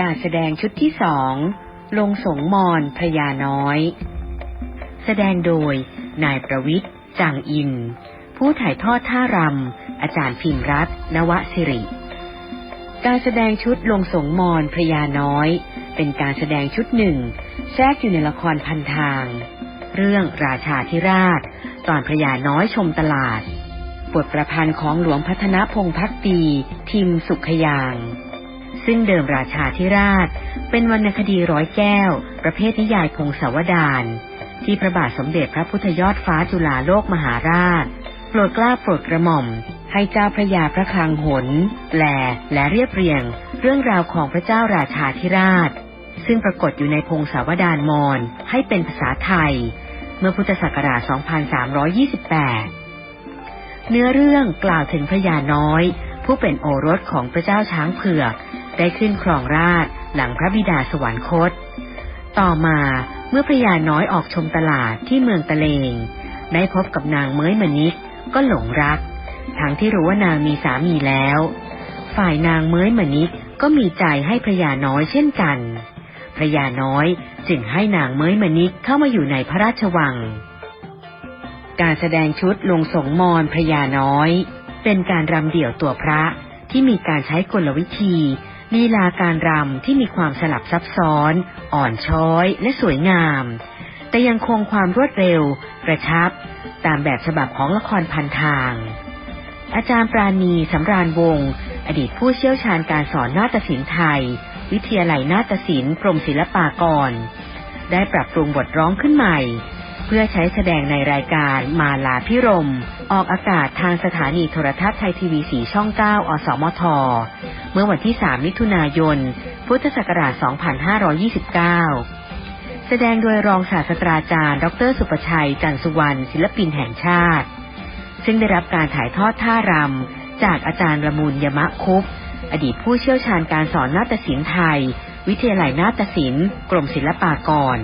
การแสดงชุดที่สอง ลงสงมอนพระยาน้อย แสดงโดย นายประวิทย์จางอิน ผู้ถ่ายทอดท่ารำ อาจารย์พิมรัตนวสิริ การแสดงชุดลงสงมอนพระยาน้อย เป็นการแสดงชุดหนึ่งแทรกอยู่ในละครพันทาง เรื่องราชาธิราช ตอนพระยาน้อยชมตลาด บทประพันธ์ของหลวงพัฒนพงพักดีทิมสุขยาง ซึ่งเดิมราชาธิราช เป็นวรรณคดีร้อยแก้ว ประเภทนิยายพงศาวดารที่พระบาทสมเด็จพระพุทธยอดฟ้าจุฬาโลกมหาราชโปรดกล้าโปรดกระหม่อม ให้เจ้าพระยาพระคลังหนแปลและเรียบเรียง เรื่องราวของพระเจ้าราชาธิราช ซึ่งปรากฏอยู่ในพงศาวดารมอญให้เป็นภาษาไทย เมื่อพุทธศักราช 2328 เนื้อเรื่องกล่าวถึงพระยาน้อย ผู้เป็นโอรสของพระเจ้าช้างเผือก ได้ขึ้นครองราชหลังพระบิดาสวรรคต ต่อมาเมื่อพระยาน้อยออกชมตลาดที่เมืองตะเลง ได้พบกับนางเม้ยมณิกก็หลงรัก ทั้งที่รู้ว่านางมีสามีแล้ว ฝ่ายนางเม้ยมณิกก็มีใจให้พระยาน้อยเช่นกันพระยาน้อยจึงให้นางเม้ยมณิกเข้ามาอยู่ในพระราชวัง การแสดงชุดลงสงมอนพระยาน้อย เป็นการรำเดี่ยวตัวพระที่มีการใช้กลวิธี ลีลาการรำที่มีความสลับซับซ้อน อ่อนช้อยและสวยงาม แต่ยังคงความรวดเร็ว กระชับ ตามแบบฉบับของละครพันทาง อาจารย์ปราณีสำราญวงศ์อดีตผู้เชี่ยวชาญการสอนนาฏศิลป์ไทย วิทยาลัยนาฏศิลป์กรมศิลปากร ได้ปรับปรุงบทร้องขึ้นใหม่ เพื่อใช้แสดงในรายการมาลาพิรม ออกอากาศทางสถานีโทรทัศน์ไทยทีวีสีช่อง 9 อสมท เมื่อวันที่ 3 มิถุนายน พุทธศักราช 2529 แสดงโดยรองศาสตราจารย์ ดร สุประชัย จันทร์สุวรรณศิลปินแห่งชาติ ซึ่งได้รับการถ่ายทอดท่ารำ จากอาจารย์ละมุนยมะคุปอดีตผู้เชี่ยวชาญการสอนนาฏศิลป์ไทย วิทยาลัยนาฏศิลป์ กรมศิลปากร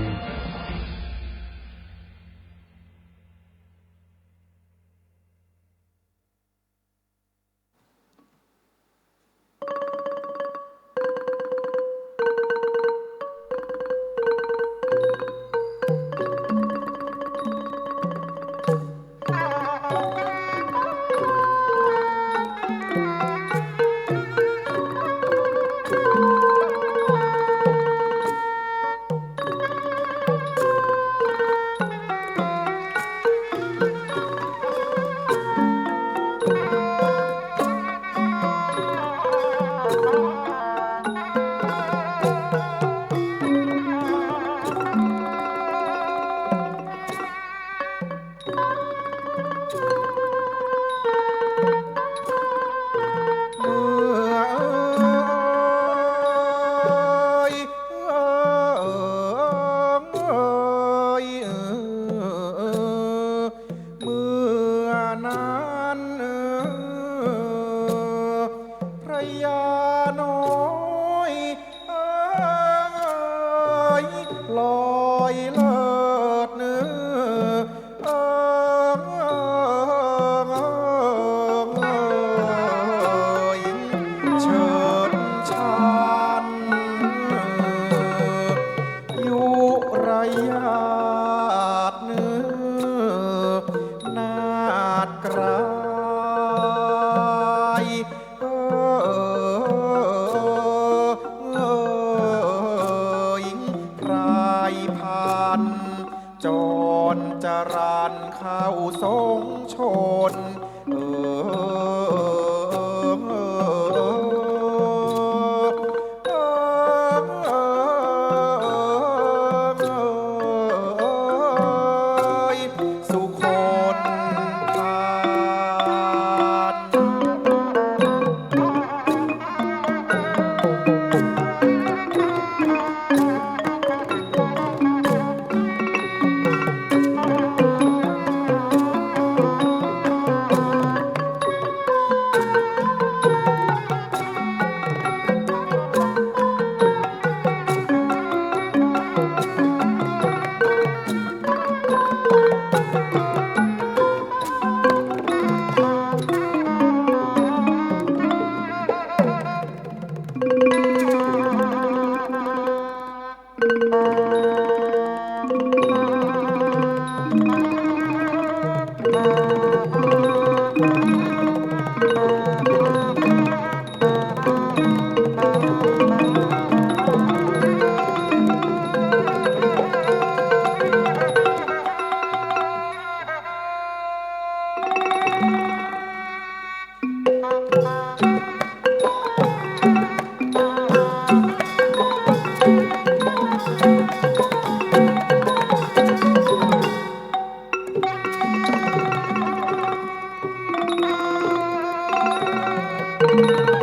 เ